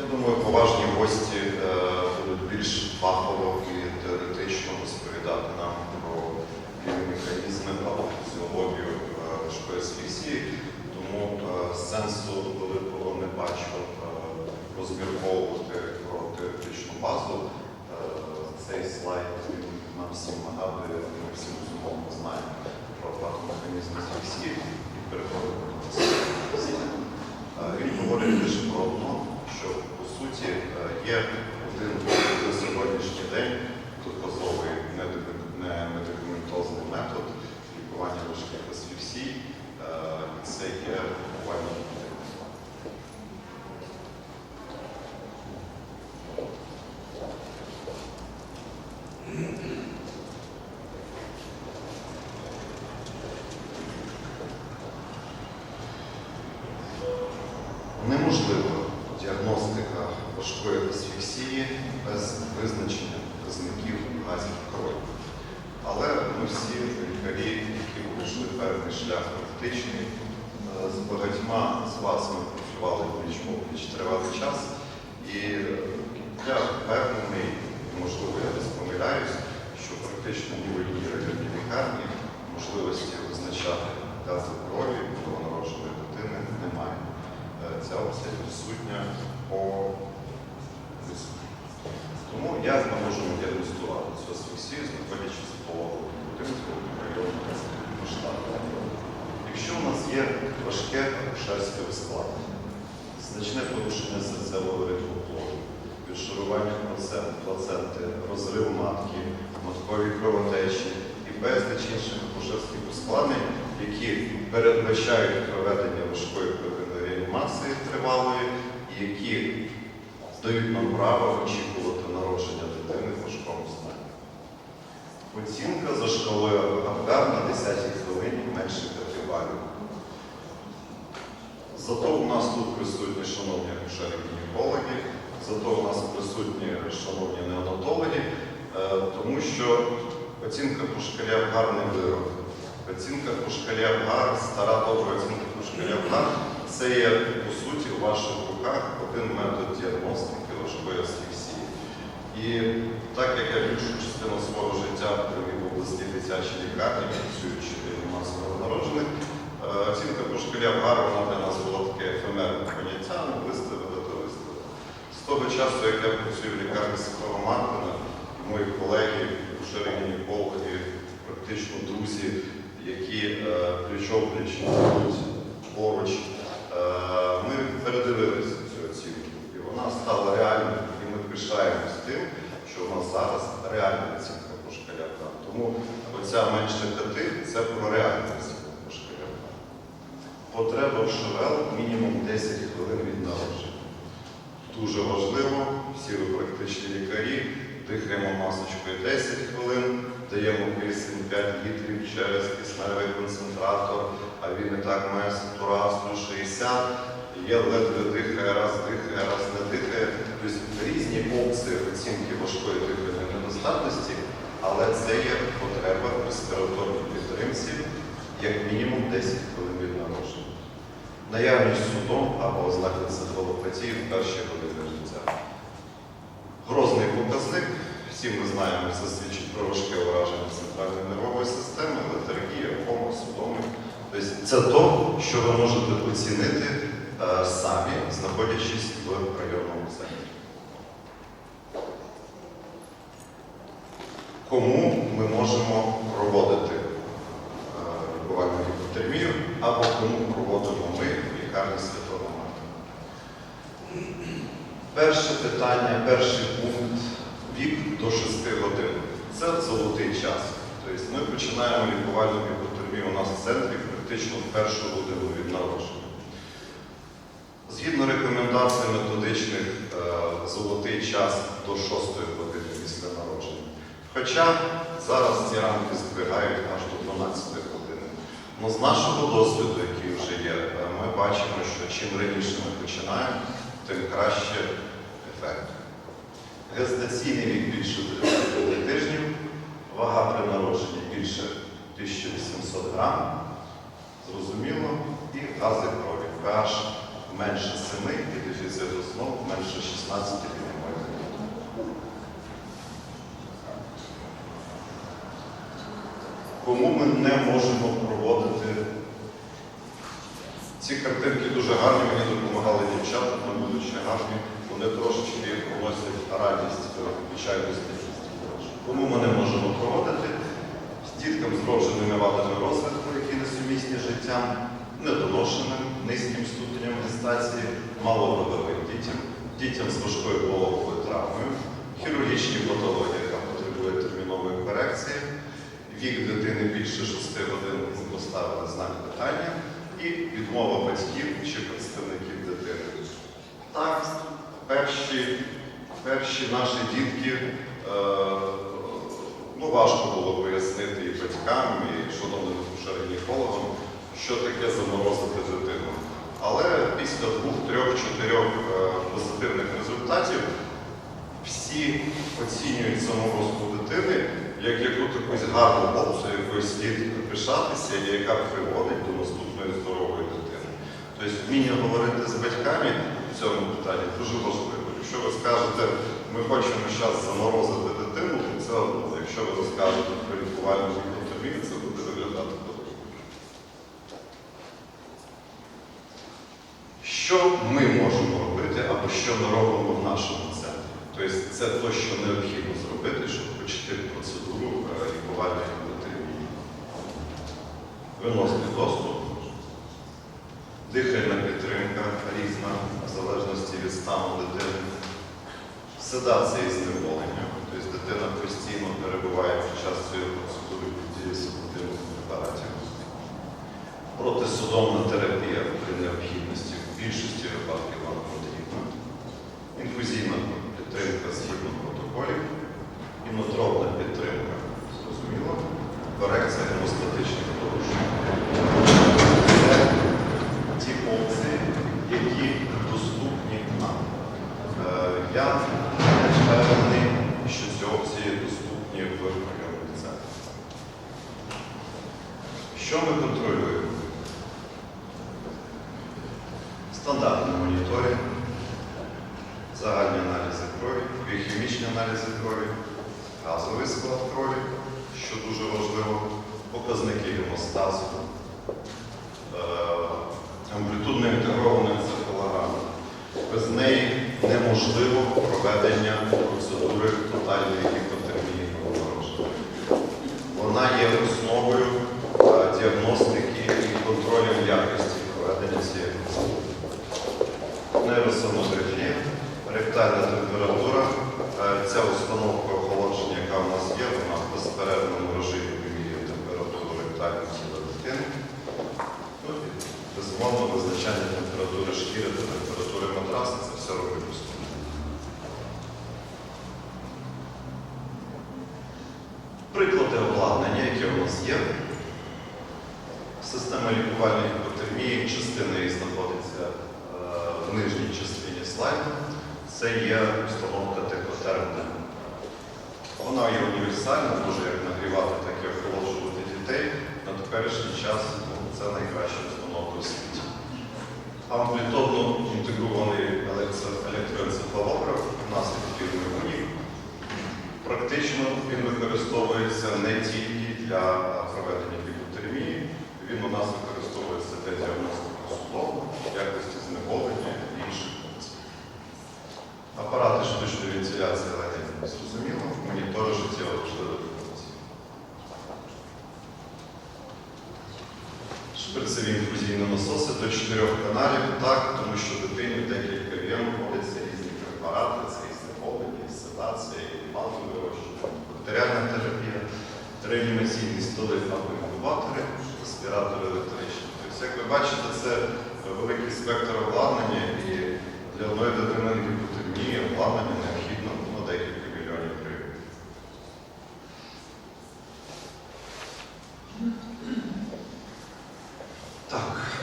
Я думаю, поважні гості е, будуть більш фахово і теоретично розповідати нам про механізми або фізіологію важкої тому е, сенсу великого не бачу е, розмірковувати про теоретичну базу. Цей слайд нам всім нагадує, ми всі безумовно знаємо про патомеханізм асфіксії і переходимо до асфіксії. Е, Він говорить лише про одно, що по суті е, є один на сьогоднішній день недик- не медикаментозний метод лікування важких асфіксій, е, це є гіпотенузу. Неможлива діагностика важкої асфіксії без визначення показників газів крові. Але ми всі лікарі, які пройшли певний шлях практичний, е, з багатьма з вас ми працювали пліч пліч тривалий час, і е, я впевнений, можливо, я десь помиляюсь, що практично ні в одній районній лікарні можливості визначати гази крові новонародженої дитини немає. Е, Ця опція відсутня по висновку. Тому як ми можемо діагностувати цю асфіксію, знаходячись в пологовому будинку в районі масштабу? Якщо у нас є акушерське ускладнення, значне порушення серцевого ритму плоду, відшарування плацен- плаценти, розрив матки, маткові кровотечі і безліч інших акушерських ускладнень, які передбачають проведення важкої первинної реанімації тривалої, і які дають нам право очікувати народження дитини в важкому стані. Оцінка за шкалою Гавгар на 10-й хвилині менше 5 балів. Зато у нас тут присутні шановні акушери-гінекологи, зато у нас присутні шановні неонатологи, е, тому що оцінка по шкалі Авгар не вирок. Оцінка по шкалі Авгар, стара добра оцінка по шкалі Авгар, це є, по суті, у ваших руках один метод діагностики важкої асфіксії. І так як я більшу частину свого життя провів в обласній дитячій лікарні, працюючи масово новонароджених, е, оцінка по шкалі Авгара, вона для нас була таке ефемерне поняття, ну виставили, то виставили. З того часу, як я працюю в лікарні Святого Мартина, мої колеги, гінекологи, практично друзі, які е, пліч-опліч поруч, е, ми передивилися цю оцінку. І вона стала реальною. І ми пишаємось тим, що у нас зараз реальна оцінка по шкалі Авгар. Тому оця менше п'яти це про реальну оцінку по шкалі Авгар. Потреба в ШВЛ мінімум 10 хвилин від народження. Дуже важливо, всі ви практичні лікарі, дихаємо масочкою 10 хвилин, даємо кисень 5 літрів через кисневий концентратор, а він і так має сатурацію 60, є ледве дихає, раз дихає, раз не дихає. Тобто різні опції оцінки важкої дихальної недостатності, але це є потреба респіраторній підтримці як мінімум 10 хвилин від народження. Наявність судом або ознаки цефалопатії в перші години життя. Грозний показник, всі ми знаємо, це свідчить про важке ураження центральної нервової системи, летаргія, кома, судоми. Тобто це то, що ви можете оцінити е, самі, знаходячись в районному центрі. Кому ми можемо проводити е, лікувальну гіпотермію або кому проводимо ми в лікарні Святого Марка. Перше питання, перший пункт вік до 6 годин. Це золотий час. Тобто ми починаємо лікувальну гіпотермію у нас в центрі практично в першу годину від народження. Згідно рекомендацій методичних, е, золотий час до 6 години після народження. Хоча зараз ці рамки зберігають аж до 12 години. Ну, з нашого досвіду, який вже є, е, ми бачимо, що чим раніше ми починаємо, тим краще ефект. Гестаційний вік більше 35 тижнів, вага при народженні більше 1800 грам, зрозуміло, і гази крові, pH менше 7 і дефіцит основ менше 16 піднімає. Кому ми не можемо проводити? Ці картинки дуже гарні, мені допомагали дівчата, там будучи гарні, вони трошечки вносять радість в звичайну статистику. Кому ми не можемо проводити з діткам з вродженими вадами розвитку, які несумісні життям, недоношеним, низьким ступенем гестації, маловидовим дітям, дітям з важкою пологовою травмою, хірургічні патології, яка потребує термінової корекції, вік дитини більше 6 годин поставили знак питання і відмова батьків чи представників дитини. Так, перші, перші наші дітки е, ну, важко було пояснити і батькам, і шановним гінекологам, що таке заморозити дитину. Але після двох, трьох, чотирьох е, позитивних результатів всі оцінюють саморозку дитини як яку якусь гарну опцію, якою слід пишатися, і яка приводить до наступної здорової дитини. Тобто вміння говорити з батьками в цьому питанні дуже важливо. Якщо ви скажете, ми хочемо зараз заморозити дитину, то це одно. Якщо ви розкажете про лікувальну гіпотомію, це буде виглядати по-другому. Що ми можемо робити або що ми робимо в нашому центрі? Тобто це те, що необхідно зробити, щоб почати процедуру е, лікувальної гіпотермії. Виносний доступ, дихальна підтримка різна, в залежності від стану дитини, і зневолення. Тобто дитина постійно перебуває під час цієї процедури під дією препаратів. Протисудомна терапія при необхідності в більшості випадків вам потрібна. Інфузійна підтримка згідно протоколів, інотропна підтримка, зрозуміло, корекція гемостатичних порушень. Це ті опції, які доступні нам. Е, Я не впевнений, що ці опції доступні в прийомних центрах. Що ми контролюємо? Стандартний моніторинг, загальні аналізи крові, біохімічні аналізи крові, газовий склад крові, що дуже важливо, показники гемостазу, е, амплітудно інтегрована енцефалограма. Без неї неможливо проведення процедури тотальної гіпотермії новонароджених. Вона є основою е, діагностики і контролю якості проведення цієї процедури. Нейросонографія, ректальна температура. Е, Ця установка охолодження, яка у нас є, вона в безперервному режимі вимірює температуру ректального тіла дитини. Ну, і, безумовно, визначання температури шкіри та температури матраса це все робить установка. Приклади обладнання, яке у нас є. Система лікувальної гіпотермії, частина її знаходиться е, в нижній частині слайду. Це є установка тихотермна. Вона є універсальна, може як нагрівати, так і охолоджувати дітей. На теперішній час ну, це найкраща світі. Амплітодно інтегрований електро- електроенцефалограф у нас від фірми Практично він використовується не тільки для проведення гіпотермії, він у нас використовується для діагностики судом, якості зневолення і інших функцій. Апарати штучної вентиляції легень зрозуміло, Шприцеві інфузійні насоси до чотирьох каналів, так, тому що дитині декілька вен вводяться різні препарати, це і зневолення, і седація, і палки вирощення, бактеріальна терапія, реанімаційні столи або інкубатори, респіратори електричні. Тобто, як ви бачите, це великий спектр обладнання і для одної дитини гіпотермії обладнання необхідно на декілька мільйонів гривень.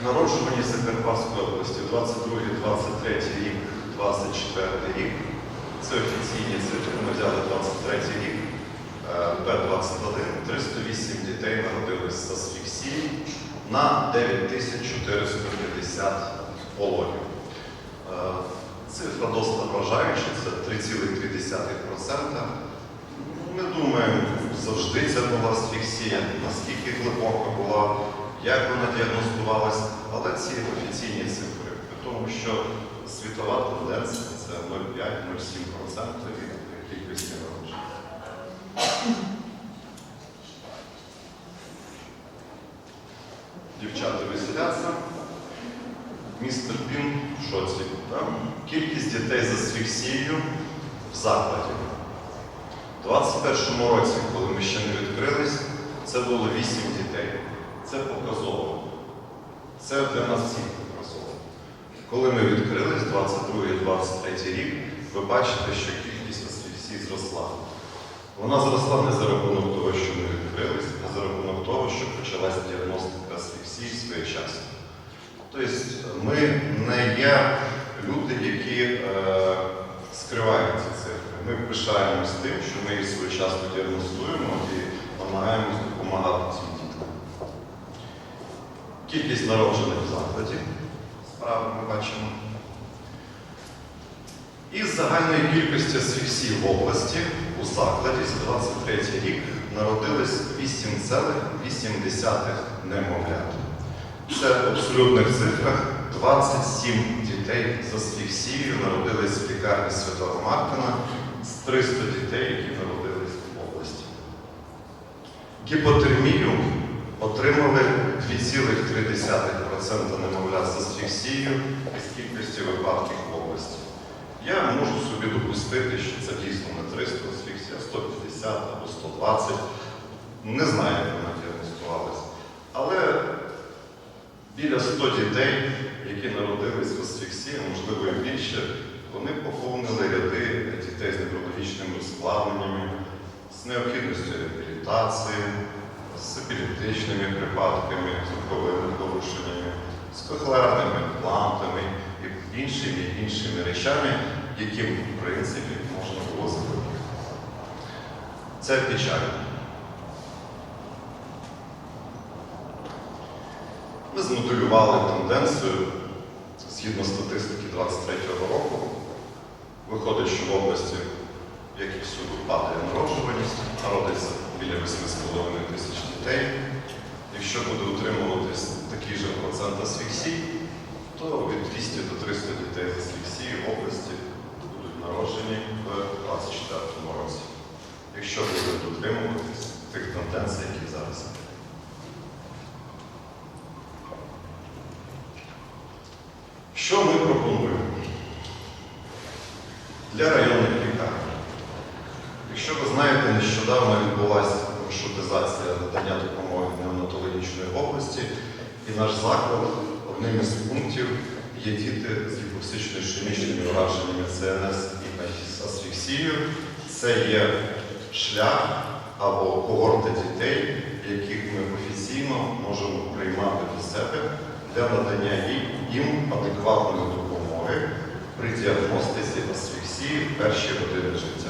Так, народжуваність Закарпатської області 22-23 рік, 24 рік. Це офіційні цифри, ми взяли 23 рік, е, П-21, 308 дітей народились з асфіксії на 9450 пологів. цифра досить вражаюча, це 3,3%. Ми думаємо, завжди це була асфіксія, наскільки глибока була, як вона діагностувалась, але ці офіційні цифри, при тому що світова тенденція це 0,5-0,7% від кількості народжень. Дівчата веселяться. Містер Пін в шоці. Так? Кількість дітей з асфіксією в закладі. У 21-му році, коли ми ще не відкрились, це було 8 дітей. Це показово. Це для нас всіх показово. Коли ми відкрились, 22-23 рік, ви бачите, що кількість асфіксій зросла. Вона зросла не за рахунок того, що ми відкрились, а за рахунок того, що почалася діагностика асфіксії своєчасно. Тобто ми не є люди, які е, скривають ці цифри. Ми пишаємось тим, що ми їх своєчасно діагностуємо і намагаємось допомагати цим. Кількість народжених в закладі справи ми бачимо. Із загальної кількості асфіксій в області у закладі за 23 рік народились 8,8 немовлят. Це в абсолютних цифрах 27 дітей з асфіксією народились в лікарні Святого Мартина з 300 дітей, які народились в області. Гіпотермію отримали 2,3% немовлят з асфіксією із кількості випадків в області. Я можу собі допустити, що це дійсно не 300 асфіксія, 150 або 120. Не знаю, як вона діагностувалася. Але біля 100 дітей, які народились в асфіксії, можливо і більше, вони поповнили ряди дітей з неврологічними ускладненнями, з необхідністю реабілітації, з епілептичними припадками, звуковими порушеннями, з кохлеарними імплантами і іншими іншими речами, яким, в принципі, можна було запобігти. Це печально. Ми змоделювали тенденцію згідно статистики 23-го року. Виходить, що в області, як і всюди, падає народжуваність, народиться біля 8,5 тисяч дітей. Якщо буде утримуватись такий же процент асфіксій, то від 200 до 300 дітей з асфіксії в області будуть народжені в 2024 році. Якщо буде дотримуватись тих тенденцій, які зараз. є. Що ми пропонуємо? Для районних лікарень. Якщо ви знаєте, нещодавно відбулася маршрутизація надання допомоги неонатологічної області, і наш заклад одним із пунктів є діти з гіпоксичною ішемічними ураженнями ЦНС і асфіксією. Це є шлях або когорта дітей, яких ми офіційно можемо приймати до себе для надання їм адекватної допомоги при діагностиці асфіксії в перші години життя.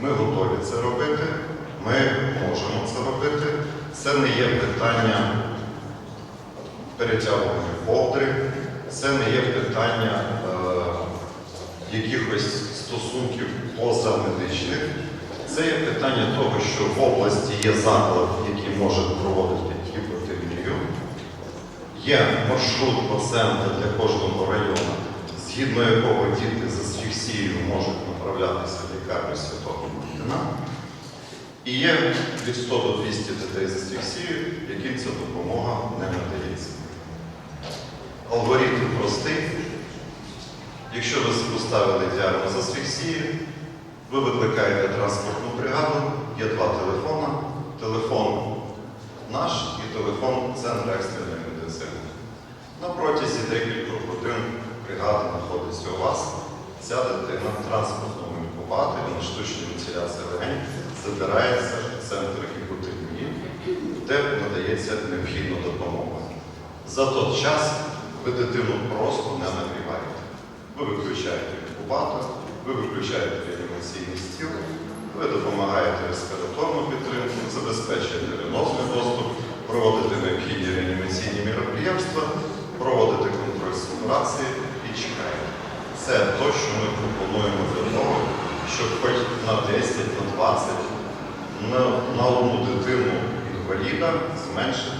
Ми готові це робити, ми можемо це робити. Це не є питання перетягування ковдри, це не є питання е, якихось стосунків позамедичних. Це є питання того, що в області є заклад, який може проводити гіпотермію. Є маршрут пацієнта для кожного району, згідно якого діти з асфіксією можуть направлятися в лікарню Святого Мартина. І є від 100 до 200 дітей з асфіксією, яким ця допомога не надається. Алгоритм простий. Якщо ви поставили діагноз асфіксії, ви викликаєте транспортну бригаду, є два телефони. Телефон наш і телефон Центру екстреної медицини. На протязі декількох годин бригада знаходиться у вас. Ця дитина в транспортному інкубаторі на штучній вентиляції забирається в центр гіпотемії, де надається необхідна допомога. За той час ви дитину просто не нагріваєте. Ви виключаєте інкубатор, ви виключаєте реанімаційний стіл, ви допомагаєте респіраторну підтримку, забезпечуєте венозний доступ, проводите необхідні реанімаційні міроприємства, проводите контроль сатурації і чекаєте. Це точно що ми пропонуємо для того, щоб хоч на 10, на 20, на, малому дитину інваліда зменшити